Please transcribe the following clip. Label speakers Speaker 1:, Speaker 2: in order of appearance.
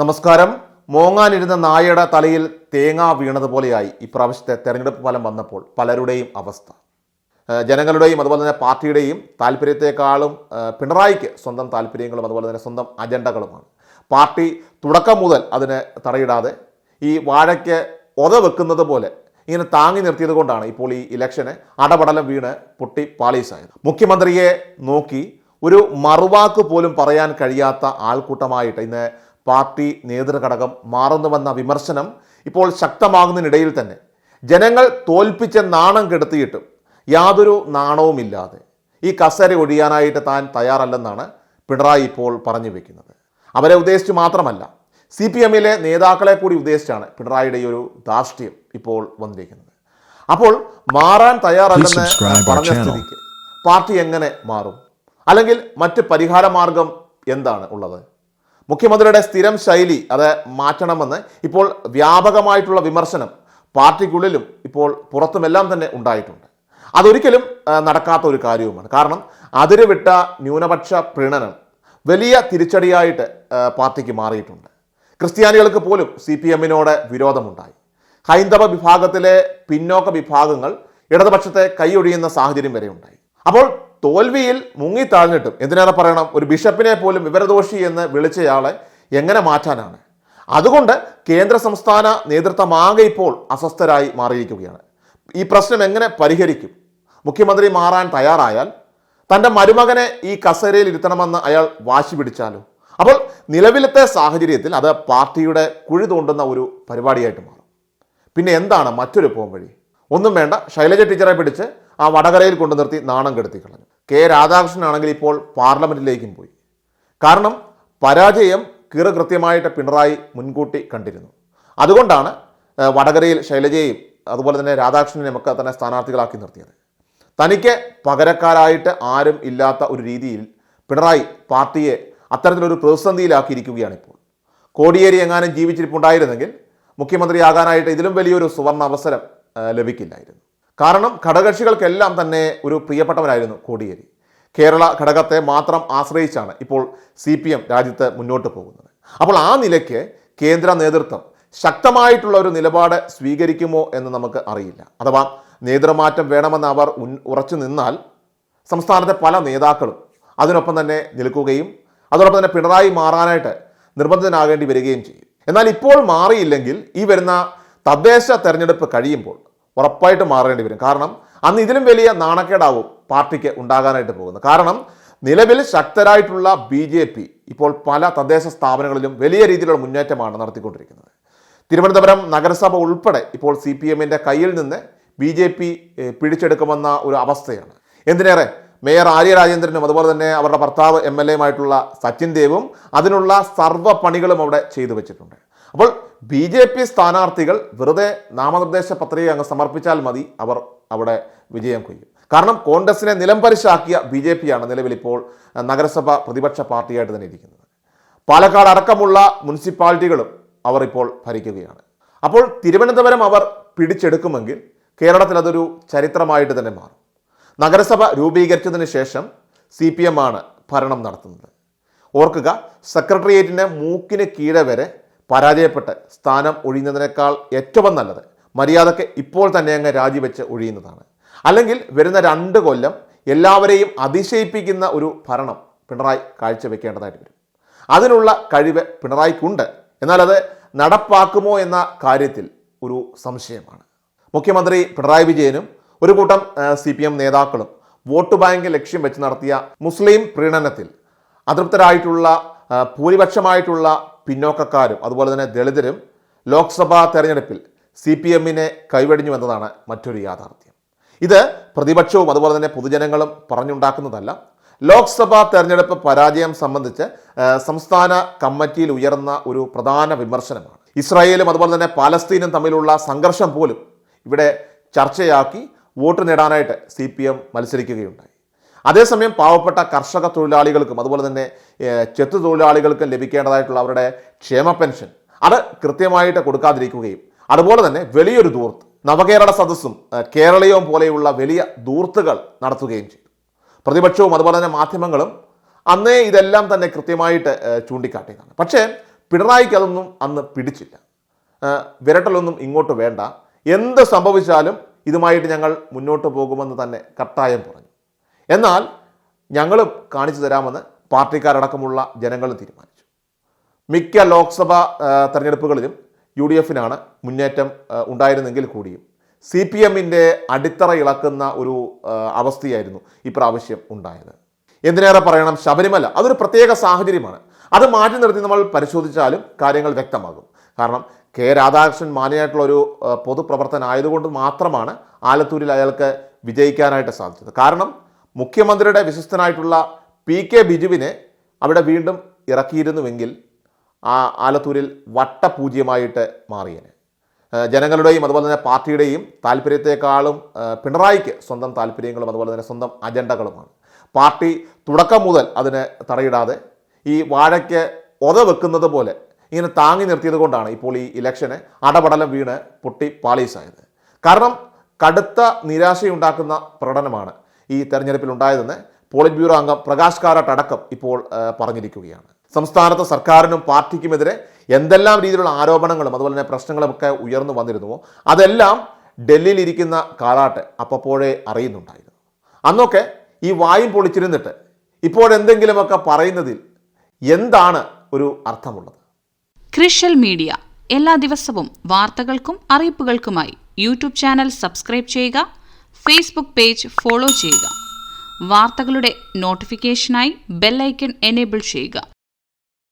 Speaker 1: നമസ്കാരം. മോങ്ങാനിരുന്ന നായയുടെ തലയിൽ തേങ്ങ വീണതുപോലെയായി. ഇപ്രാവശ്യത്തെ തെരഞ്ഞെടുപ്പ് ഫലം വന്നപ്പോൾ പലരുടെയും അവസ്ഥ. ജനങ്ങളുടെയും അതുപോലെ തന്നെ പാർട്ടിയുടെയും താല്പര്യത്തെക്കാളും പിണറായിക്ക് സ്വന്തം താല്പര്യങ്ങളും അതുപോലെ തന്നെ സ്വന്തം അജണ്ടകളുമാണ്. പാർട്ടി തുടക്കം മുതൽ അതിനെ തടയിടാതെ ഈ വാഴയ്ക്ക് ഒത വെക്കുന്നത് പോലെ ഇങ്ങനെ താങ്ങി നിർത്തിയത് കൊണ്ടാണ് ഇപ്പോൾ ഈ ഇലക്ഷന് അടപടലം വീണ് പൊട്ടി പാളീസായത്. മുഖ്യമന്ത്രിയെ നോക്കി ഒരു മറുവാക്ക് പോലും പറയാൻ കഴിയാത്ത ആൾക്കൂട്ടമായിട്ട് ഇന്ന് പാർട്ടി നേതൃഘടകം മാറുന്നുവെന്ന വിമർശനം ഇപ്പോൾ ശക്തമാകുന്നതിനിടയിൽ തന്നെ. ജനങ്ങൾ തോൽപ്പിച്ച നാണം കെടുത്തിയിട്ടും യാതൊരു നാണവുമില്ലാതെ ഈ കസേര ഒഴിയാനായിട്ട് താൻ തയ്യാറല്ലെന്നാണ് പിണറായി ഇപ്പോൾ പറഞ്ഞു വെക്കുന്നത്. അവരെ ഉദ്ദേശിച്ച് മാത്രമല്ല സി പി എമ്മിലെ നേതാക്കളെ കൂടി ഉദ്ദേശിച്ചാണ് പിണറായിയുടെ ഈ ഒരു ധാർഷ്ട്യം ഇപ്പോൾ വന്നിരിക്കുന്നത്. അപ്പോൾ മാറാൻ തയ്യാറല്ലെന്ന് പറഞ്ഞ സ്ഥിതിക്ക് പാർട്ടി എങ്ങനെ മാറും? അല്ലെങ്കിൽ മറ്റ് പരിഹാര മാർഗം എന്താണ് ഉള്ളത്? മുഖ്യമന്ത്രിയുടെ സ്ഥിരം ശൈലി അത് മാറ്റണമെന്ന് ഇപ്പോൾ വ്യാപകമായിട്ടുള്ള വിമർശനം പാർട്ടിക്കുള്ളിലും ഇപ്പോൾ പുറത്തുമെല്ലാം തന്നെ ഉണ്ടായിട്ടുണ്ട്. അതൊരിക്കലും നടക്കാത്ത ഒരു കാര്യവുമാണ്. കാരണം അതിരുവിട്ട ന്യൂനപക്ഷ പ്രീണനം വലിയ തിരിച്ചടിയായിട്ട് പാർട്ടിക്ക് മാറിയിട്ടുണ്ട്. ക്രിസ്ത്യാനികൾക്ക് പോലും സി പി എമ്മിനോട് വിരോധമുണ്ടായി. ഹൈന്ദവ വിഭാഗത്തിലെ പിന്നോക്ക വിഭാഗങ്ങൾ ഇടതുപക്ഷത്തെ കൈയൊഴിയുന്ന സാഹചര്യം വരെ ഉണ്ടായി അപ്പോൾ തോൽവിയിൽ മുങ്ങി താഴ്ന്നിട്ടും. എന്തിനേറെ പറയണം? ഒരു ബിഷപ്പിനെ പോലും വിവരദോഷി എന്ന് വിളിച്ചയാളെ എങ്ങനെ മാറ്റാനാണ്? അതുകൊണ്ട് കേന്ദ്ര സംസ്ഥാന നേതൃത്വമാകെ ഇപ്പോൾ അസ്വസ്ഥരായി മാറിയിരിക്കുകയാണ്. ഈ പ്രശ്നം എങ്ങനെ പരിഹരിക്കും? മുഖ്യമന്ത്രി മാറാൻ തയ്യാറായാൽ തന്റെ മരുമകനെ ഈ കസേരയിൽ ഇരുത്തണമെന്ന് അയാൾ വാശി പിടിച്ചാലോ? അപ്പോൾ നിലവിലത്തെ സാഹചര്യത്തിൽ അത് പാർട്ടിയുടെ കുഴി തോണ്ടുന്ന ഒരു പരിപാടിയായിട്ട് മാറും. പിന്നെ എന്താണ് മറ്റൊരു പോം വഴി ഒന്നും വേണ്ട. ശൈലജ ടീച്ചറെ പിടിച്ച് ആ വടകരയിൽ കൊണ്ടു നിർത്തി നാണം കെടുത്തി കളഞ്ഞു. കെ രാധാകൃഷ്ണനാണെങ്കിൽ ഇപ്പോൾ പാർലമെന്റിലേക്കും പോയി. കാരണം പരാജയം കൃത്യമായിട്ട് പിണറായി മുൻകൂട്ടി കണ്ടിരുന്നു. അതുകൊണ്ടാണ് വടകരയിൽ ശൈലജയെയും അതുപോലെ തന്നെ രാധാകൃഷ്ണനെയും ഒക്കെ തന്നെ സ്ഥാനാർത്ഥികളാക്കി നിർത്തിയത്. തനിക്ക് പകരക്കാരായിട്ട് ആരും ഇല്ലാത്ത ഒരു രീതിയിൽ പിണറായി പാർട്ടിയെ അത്തരത്തിലൊരു പ്രതിസന്ധിയിലാക്കിയിരിക്കുകയാണ് ഇപ്പോൾ കോടിയേരി എങ്ങാനും ജീവിച്ചിരിപ്പുണ്ടായിരുന്നെങ്കിൽ മുഖ്യമന്ത്രിയാകാനായിട്ട് ഇതിലും വലിയൊരു സുവർണ അവസരം ലഭിക്കില്ലായിരുന്നു. കാരണം ഘടകകക്ഷികൾക്കെല്ലാം തന്നെ ഒരു പ്രിയപ്പെട്ടവനായിരുന്നു കോടിയേരി. കേരള ഘടകത്തെ മാത്രം ആശ്രയിച്ചാണ് ഇപ്പോൾ സി പി എം രാജ്യത്ത് മുന്നോട്ട് പോകുന്നത്. അപ്പോൾ ആ നിലയ്ക്ക് കേന്ദ്ര നേതൃത്വം ശക്തമായിട്ടുള്ള ഒരു നിലപാട് സ്വീകരിക്കുമോ എന്ന് നമുക്ക് അറിയില്ല. അഥവാ നേതൃമാറ്റം വേണമെന്ന് അവർ ഉറച്ചു നിന്നാൽ സംസ്ഥാനത്തെ പല നേതാക്കളും അതിനൊപ്പം തന്നെ നിൽക്കുകയും അതോടൊപ്പം തന്നെ പിണറായി മാറാനായിട്ട് നിർബന്ധിതനാകേണ്ടി വരികയും ചെയ്യും. എന്നാൽ ഇപ്പോൾ മാറിയില്ലെങ്കിൽ ഈ വരുന്ന തദ്ദേശ തെരഞ്ഞെടുപ്പ് കഴിയുമ്പോൾ ഉറപ്പായിട്ട് മാറേണ്ടി വരും. കാരണം അന്ന് ഇതിലും വലിയ നാണക്കേടാവും പാർട്ടിക്ക് ഉണ്ടാകാനായിട്ട് പോകുന്നത്. കാരണം നിലവിൽ ശക്തരായിട്ടുള്ള ബി ജെ പി ഇപ്പോൾ പല തദ്ദേശ സ്ഥാപനങ്ങളിലും വലിയ രീതിയിലുള്ള മുന്നേറ്റമാണ് നടത്തിക്കൊണ്ടിരിക്കുന്നത്. തിരുവനന്തപുരം നഗരസഭ ഉൾപ്പെടെ ഇപ്പോൾ സി പി എമ്മിന്റെ കയ്യിൽ നിന്ന് ബി ജെ പി പിടിച്ചെടുക്കുമെന്ന ഒരു അവസ്ഥയാണ്. എന്തിനേറെ? മേയർ ആര്യ രാജേന്ദ്രനും അതുപോലെ തന്നെ അവരുടെ ഭർത്താവ് എം എൽ എയുമായിട്ടുള്ള സച്ചിൻ ദേവും അതിനുള്ള സർവ പണികളും അവിടെ ചെയ്തു വെച്ചിട്ടുണ്ട്. അപ്പോൾ ബി ജെ പി സ്ഥാനാർത്ഥികൾ വെറുതെ നാമനിർദ്ദേശ പത്രിക അങ്ങ് സമർപ്പിച്ചാൽ മതി. അവർ അവിടെ വിജയം കൊയ്യും. കാരണം കോൺഗ്രസിനെ നിലംപരിശാക്കിയ ബി ജെ പിയാണ് നിലവിൽ ഇപ്പോൾ നഗരസഭ പ്രതിപക്ഷ പാർട്ടിയായിട്ട് തന്നെ ഇരിക്കുന്നത്. പാലക്കാട് അടക്കമുള്ള മുനിസിപ്പാലിറ്റികളും അവർ ഇപ്പോൾ ഭരിക്കുകയാണ്. അപ്പോൾ തിരുവനന്തപുരം അവർ പിടിച്ചെടുക്കുമെങ്കിൽ കേരളത്തിൽ അതൊരു ചരിത്രമായിട്ട് തന്നെ മാറും. നഗരസഭ രൂപീകരിച്ചതിന് ശേഷം സി പി എം ആണ് ഭരണം നടത്തുന്നത്. ഓർക്കുക സെക്രട്ടേറിയറ്റിന്റെ മൂക്കിന് കീഴെ വരെ പരാജയപ്പെട്ട് സ്ഥാനം ഒഴിയുന്നതിനേക്കാൾ ഏറ്റവും നല്ലത് മര്യാദയ്ക്ക് ഇപ്പോൾ തന്നെ അങ്ങ് രാജിവെച്ച് ഒഴിയുന്നതാണ്. അല്ലെങ്കിൽ വരുന്ന രണ്ട് കൊല്ലം എല്ലാവരെയും അതിശയിപ്പിക്കുന്ന ഒരു ഭരണം പിണറായി കാഴ്ചവെക്കേണ്ടതായിട്ട് വരും. അതിനുള്ള കഴിവ് പിണറായിക്കുണ്ട്. എന്നാൽ അത് നടപ്പാക്കുമോ എന്ന കാര്യത്തിൽ ഒരു സംശയമാണ്. മുഖ്യമന്ത്രി പിണറായി വിജയനും ഒരു കൂട്ടം സി പി എം നേതാക്കളും വോട്ട് ബാങ്ക് ലക്ഷ്യം വെച്ച് നടത്തിയ മുസ്ലിം പ്രീണനത്തിൽ അതൃപ്തരായിട്ടുള്ള ഭൂരിപക്ഷമായിട്ടുള്ള പിന്നോക്കക്കാരും അതുപോലെ തന്നെ ദളിതരും ലോക്സഭാ തെരഞ്ഞെടുപ്പിൽ സി പി എമ്മിനെ കൈവടിഞ്ഞു എന്നതാണ് മറ്റൊരു യാഥാർത്ഥ്യം. ഇത് പ്രതിപക്ഷവും അതുപോലെ തന്നെ പൊതുജനങ്ങളും പറഞ്ഞുണ്ടാക്കുന്നതല്ല. ലോക്സഭാ തെരഞ്ഞെടുപ്പ് പരാജയം സംബന്ധിച്ച് സംസ്ഥാന കമ്മിറ്റിയിൽ ഉയർന്ന ഒരു പ്രധാന വിമർശനമാണ്. ഇസ്രായേലും അതുപോലെ തന്നെ പാലസ്തീനും തമ്മിലുള്ള സംഘർഷം പോലും ഇവിടെ ചർച്ചയാക്കി വോട്ട് നേടാനായിട്ട് സി പി എം മത്സരിക്കുകയുണ്ടായി. അതേസമയം പാവപ്പെട്ട കർഷക തൊഴിലാളികൾക്കും അതുപോലെ തന്നെ ചെത്ത് തൊഴിലാളികൾക്കും ലഭിക്കേണ്ടതായിട്ടുള്ള അവരുടെ ക്ഷേമ പെൻഷൻ അത് കൃത്യമായിട്ട് കൊടുക്കാതിരിക്കുകയും അതുപോലെ തന്നെ വലിയൊരു ദൂർത്ത് നവകേരള സദസ്സും കേരളീയവും പോലെയുള്ള വലിയ ദൂർത്തുകൾ നടത്തുകയും ചെയ്തു. പ്രതിപക്ഷവും അതുപോലെ തന്നെ മാധ്യമങ്ങളും അന്നേ ഇതെല്ലാം തന്നെ കൃത്യമായിട്ട് ചൂണ്ടിക്കാട്ടിയതാണ്. പക്ഷേ പിണറായിക്ക് അതൊന്നും അന്ന് പിടിച്ചില്ല. വിരട്ടലൊന്നും ഇങ്ങോട്ട് വേണ്ട. എന്ത് സംഭവിച്ചാലും ഇതുമായിട്ട് ഞങ്ങൾ മുന്നോട്ട് പോകുമെന്ന് തന്നെ കട്ടായം പറഞ്ഞു. എന്നാൽ ഞങ്ങളും കാണിച്ചു തരാമെന്ന് പാർട്ടിക്കാരടക്കമുള്ള ജനങ്ങളും തീരുമാനിച്ചു. മിക്ക ലോക്സഭാ തെരഞ്ഞെടുപ്പുകളിലും യു ഡി എഫിനാണ് മുന്നേറ്റം ഉണ്ടായിരുന്നെങ്കിൽ കൂടിയും സി പി എമ്മിന്റെ അടിത്തറ ഇളക്കുന്ന ഒരു അവസ്ഥയായിരുന്നു ഇപ്രാവശ്യം ഉണ്ടായത്. എന്തിനേറെ പറയണം ശബരിമല അതൊരു പ്രത്യേക സാഹചര്യമാണ്. അത് മാറ്റി നിർത്തി നമ്മൾ പരിശോധിച്ചാലും കാര്യങ്ങൾ വ്യക്തമാകും. കാരണം കെ രാധാകൃഷ്ണൻ മാന്യനായിട്ടുള്ള ഒരു പൊതുപ്രവർത്തനം ആയതുകൊണ്ട് മാത്രമാണ് ആലത്തൂരിൽ അയാൾക്ക് വിജയിക്കാനായിട്ട് സാധിച്ചത്. കാരണം മുഖ്യമന്ത്രിയുടെ വിശ്വസ്തനായിട്ടുള്ള പി കെ ബിജുവിനെ അവിടെ വീണ്ടും ഇറക്കിയിരുന്നുവെങ്കിൽ ആ ആലത്തൂരിൽ വട്ടപൂജ്യമായിട്ട് മാറിയേനെ. ജനങ്ങളുടെയും അതുപോലെ തന്നെ പാർട്ടിയുടെയും താല്പര്യത്തെക്കാളും പിണറായിക്ക് സ്വന്തം താല്പര്യങ്ങളും അതുപോലെ തന്നെ സ്വന്തം അജണ്ടകളുമാണ്. പാർട്ടി തുടക്കം മുതൽ അതിനെ തടയിടാതെ ഈ വാഴയ്ക്ക് ഒത വെക്കുന്നത് പോലെ ഇങ്ങനെ താങ്ങി നിർത്തിയത് കൊണ്ടാണ് ഇപ്പോൾ ഈ ഇലക്ഷന് അടപടലം വീണ് പൊട്ടി പാളീസായത്. കാരണം കടുത്ത നിരാശയുണ്ടാക്കുന്ന പ്രകടനമാണ് ഈ തെരഞ്ഞെടുപ്പിൽ ഉണ്ടായതെന്ന് പോളിറ്റ് ബ്യൂറോ അംഗം പ്രകാശ് കാരാട്ട് അടക്കം ഇപ്പോൾ പറഞ്ഞിരിക്കുകയാണ്. സംസ്ഥാനത്ത് സർക്കാരിനും പാർട്ടിക്കുമെതിരെ എന്തെല്ലാം രീതിയിലുള്ള ആരോപണങ്ങളും അതുപോലെ തന്നെ പ്രശ്നങ്ങളും ഒക്കെ ഉയർന്നു വന്നിരുന്നുവോ അതെല്ലാം ഡൽഹിയിൽ ഇരിക്കുന്ന കാരാട്ട് അപ്പപ്പോഴേ അറിയുന്നുണ്ടായിരുന്നു. അന്നൊക്കെ ഈ വായും പൊളിച്ചിരുന്നിട്ട് ഇപ്പോഴെന്തെങ്കിലുമൊക്കെ പറയുന്നതിൽ എന്താണ് ഒരു അർത്ഥമുള്ളത്?
Speaker 2: ക്രിഷ്യൽ മീഡിയ. എല്ലാ ദിവസവും വാർത്തകൾക്കും അറിയിപ്പുകൾക്കുമായി യൂട്യൂബ് ചാനൽ സബ്സ്ക്രൈബ് ചെയ്യുക ഫേസ്ബുക്ക് പേജ് ഫോളോ ചെയ്യുക. വാർത്തകളുടെ നോട്ടിഫിക്കേഷനായി ബെല്ലൈക്കൺ എനേബിൾ ചെയ്യുക.